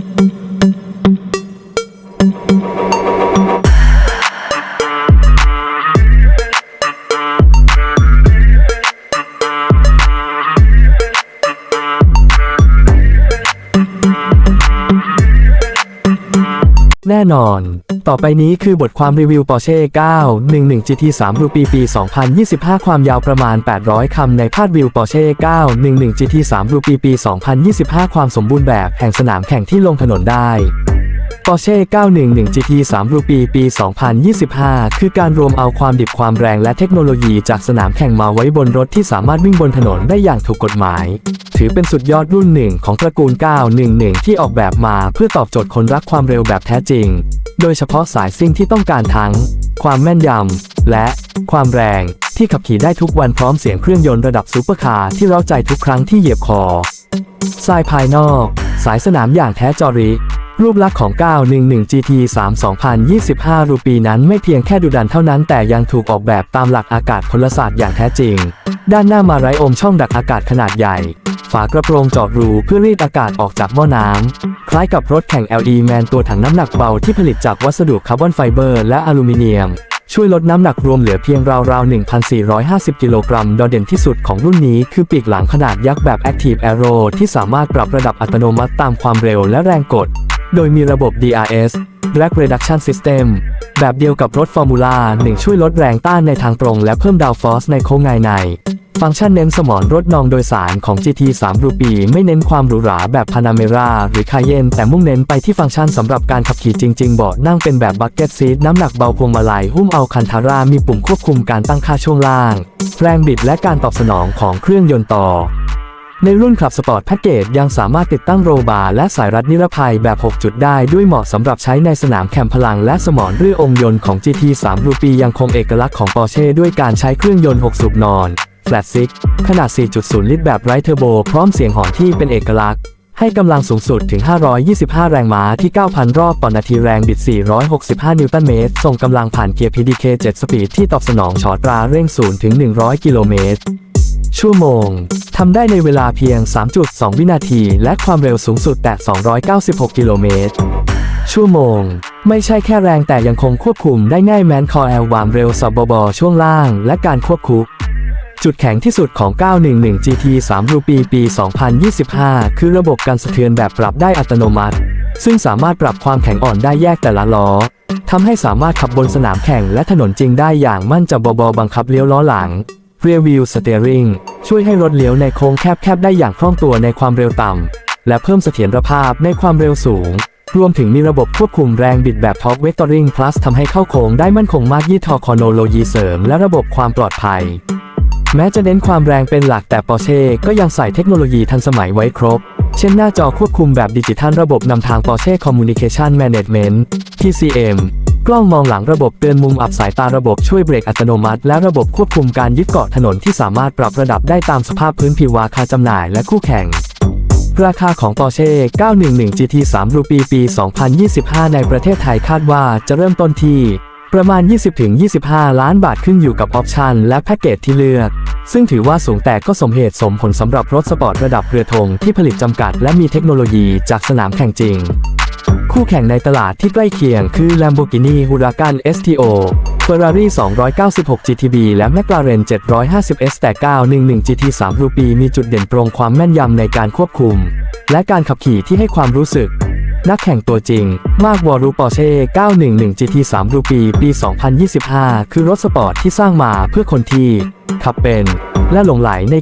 thank you. แน่นอน ต่อไปนี้คือบทความรีวิว Porsche 911 GT 3รูปีปี 2025 ความยาวประมาณ 800 คำในพาดวิว Porsche 911 GT 3รูปีปี 2025 ความสมบูรณ์แบบแห่งสนามแข่งที่ลงถนนได้ Porsche 911 GT 3รูปีปี 2025 คือการรวมเอาความดิบความแรงและเทคโนโลยีจากสนามแข่งมาไว้บนรถที่สามารถวิ่งบนถนนได้อย่างถูกกฎหมาย ถือเป็นสุดยอดรุ่นหนึ่งของตระกูล 911 ที่ออกแบบมาเพื่อตอบโจทย์คนรักความเร็วแบบแท้จริง โดยเฉพาะสายซิ่งที่ต้องการทั้ง ความแม่นยำ และความแรงที่ขับขี่ได้ทุกวันพร้อมเสียงเครื่องยนต์ระดับซูเปอร์คาร์ที่เร้าใจทุกครั้งที่เหยียบคอทรายภายนอก สายสนามอย่างแท้จริ รูปลักษณ์ของ 911 GT 3 2025 รูปีนั้นไม่เพียงแค่ดุดันเท่านั้นแต่ยังถูกออกแบบตามหลักอากาศพลศาสตร์อย่างแท้จริง ด้านหน้ามาไร้อมช่องดักอากาศขนาดใหญ่ ฝากระโปรงเจาะรูเพื่อรีดอากาศออกจากหม้อน้ำ คล้ายกับรถแข่ง LE Man ตัวถังน้ำหนักเบาที่ผลิตจากวัสดุคาร์บอนไฟเบอร์และอลูมิเนียม ช่วยลดน้ำหนักรวมเหลือเพียงราวๆ 1,450 กิโลกรัมโดดเด่นที่สุดของรุ่นนี้คือปีกหลังขนาดยักษ์แบบ Active Aero ที่สามารถปรับระดับอัตโนมัติตามความเร็วและแรงกด โดยมีระบบ DRS Drag Reduction System แบบเดียวกับรถฟอร์มูล่า1ช่วยลดแรงต้านในทางตรง และเพิ่มดาวฟอสในโค้งไงใน ฟังก์ชันเน้นสมรรถนองโดยสารของ GT 3รูปี ไม่เน้นความหรูหราแบบ Panamera หรือ Cayenne แต่มุ่งเน้นไปที่ฟังก์ชันสำหรับการขับขี่จริง ๆ เบาะนั่งเป็นแบบ Bucket Seat น้ำหนักเบาพวงมาลัยหุ้มเอาคันธารามีปุ่มควบคุมการตั้งค่าช่วงล่าง แรงบิดและการตอบสนองของเครื่องยนต์ต่อ ในรุ่นขับสปอร์ตแพ็กเกจยังสามารถติดตั้งโรบาร์และสายรัดนิรภัยแบบ 6 จุดได้ด้วยเหมาะสำหรับใช้ในสนามแข่งพลังและสมรเรือองค์ยนต์ของ GT 3 รูปียังคงเอกลักษณ์ของ Porsche ด้วยการใช้เครื่องยนต์ 6 สูบนอน Flat Six ขนาด 4.0 ลิตรแบบไร้เทอร์โบ พร้อมเสียงหอนที่เป็นเอกลักษณ์ ให้กำลังสูงสุดถึง 525 แรงม้าที่ 9,000 รอบต่อนาทีแรงบิด 465 นิวตันเมตรส่งกำลังผ่านเกียร์ PDK 7 สปีดที่ตอบสนองชอตราเร่ง0ถึง100 กิโลเมตร ชั่วโมง ทำได้ในเวลาเพียง 3.2 วินาที และความเร็วสูงสุดแตะ 296 กิโลเมตร ชั่วโมง ไม่ใช่แค่แรงแต่ยังคงควบคุมได้ง่ายแมนคอแอลวามเร็วสับบอช่วงล่าง และการควบคุมจุดแข็งที่สุดของ 911 GT 3รูปีปี 2025 คือระบบการสะเทือนแบบปรับได้อัตโนมัติ ซึ่งสามารถปรับความแข็งอ่อนได้แยกแต่ละล้อทำให้สามารถขับบนสนามแข่งและถนนจริงได้อย่างมั่นใจบบบังคับเลี้ยวล้อหลัง Rear Wheel Steering ช่วยให้รถเลี้ยวในโค้งแคบๆได้อย่างคล่องตัวในความเร็วต่ำ และเพิ่มเสถียรภาพในความเร็วสูง รวมถึงมีระบบควบคุมแรงบิดแบบ Torque Vectoring Plus ทำให้เข้าโค้งได้มั่นคงมากยี่ทอคอนโนโลยีเสริม และระบบความปลอดภัย แม้จะเน้นความแรงเป็นหลักแต่ Porsche ก็ยังใส่เทคโนโลยีทันสมัยไว้ครบ เช่นหน้าจอควบคุมแบบดิจิทัลระบบนำทาง Porsche Communication Management PCM กล้องมองหลังระบบเตือนมุมอับสายตาระบบช่วยเบรกอัตโนมัติ และระบบควบคุมการยึดเกาะถนนที่สามารถปรับระดับได้ตามสภาพพื้นผิวราคาจำหน่ายและคู่แข่ง ราคาของ Porsche 911 GT 3รูปีปี 2025 ในประเทศไทยคาดว่าจะเริ่มต้นที่ประมาณ 20-25 ล้านบาทขึ้นอยู่กับออปชันและแพ็กเกจที่เลือก ซึ่งถือว่าสูงแต่ก็สมเหตุสมผลสำหรับรถสปอร์ตระดับเรือธงที่ผลิตจำกัด และมีเทคโนโลยีจากสนามแข่งจริง คู่แข่งในตลาดที่ใกล้เคียงคือ Lamborghini Huracan STO Ferrari 296 GTB และ McLaren 750S แต่911 GT 3รูปีมีจุดเด่นตรงความแม่นยำในการควบคุม และการขับขี่ที่ให้ความรู้สึก นักแข่งตัวจริง มากวอรูปอร์เช่ 911 GT 3รูปีปี 2025 คือรถสปอร์ตที่สร้างมาเพื่อคนที่ ขับเป็น และหลงไหลใน